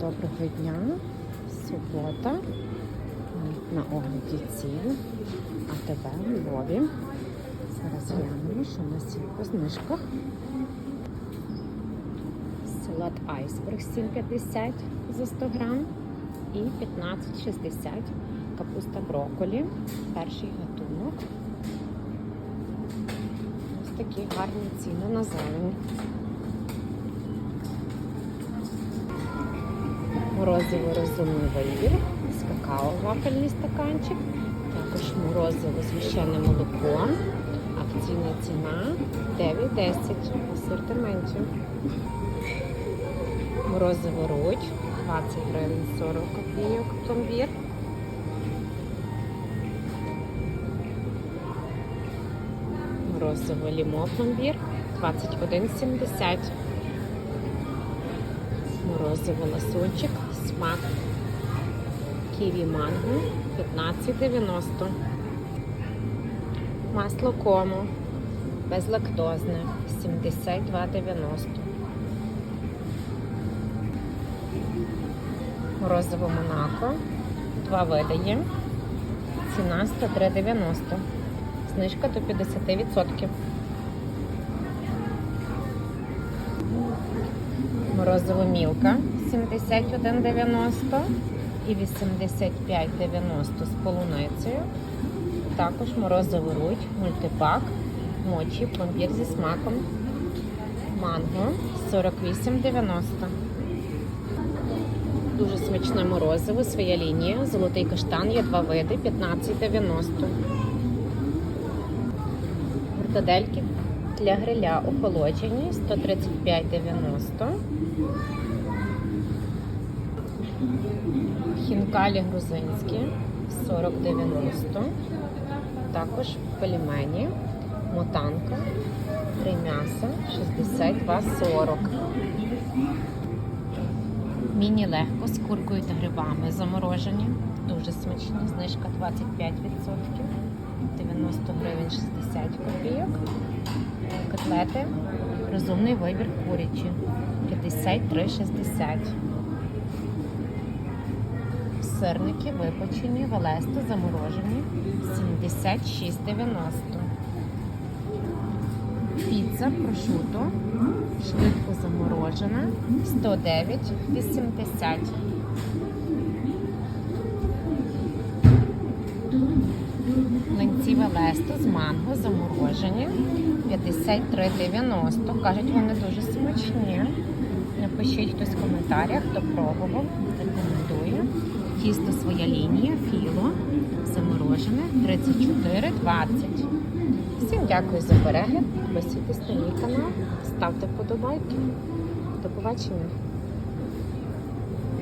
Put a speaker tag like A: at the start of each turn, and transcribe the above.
A: Доброго дня. Субота. На огляді цін АТБ у Львові. Зараз глянемо, що у нас є по знижках. Салат айсберг 7,50 за 100 грам і 15,60 капуста брокколі. Перший гатунок. Ось такі гарні ціни на зелень. Морозиво розумний вибір з какао вафельний стаканчик, також морозиво з вищеним молоком. Акційна ціна 9,10 в асортименті. Морозиво рудь 20 гривень 40 копійок пломбір. Морозиво лімо пломбір 21,70 Морозиво ласунчик, смак ківі манго 15,90. Масло кому безлактозне 72,90. Морозиво Монако. Два види є. Ціна 103,90. Знижка до 50%. Морозиво мілка 71,90 і 85,90 з полуницею. Також морозиво рудь, мультипак, мочі, пломбір зі смаком. Манго 48,90. Дуже смачне морозиво, своя лінія. Золотий каштан є два види 15,90. Мортадельки для гриля охолоджені 135,90. Хінкалі грузинські 40,90. Також пельмені, мотанка, три м'яса 62,40. Міні легко з куркою та грибами заморожені. Дуже смачні. Знижка 25%. 90 гривень 60 копійок. Котлети. Розумний вибір курячі. 53,60. Сирники випечені, велесто заморожені. 76,90. Піца прошуто. Швидко заморожена. 109,80. Млинці Велесто з манго заморожені 53,90. Кажуть, вони дуже смачні. Напишіть хтось в коментарях, хто пробував, рекомендую. Тісто своя лінія, філо заморожене 34,20. Всім дякую за перегляд. Підписуйтесь на мій канал, ставте вподобайки. До побачення.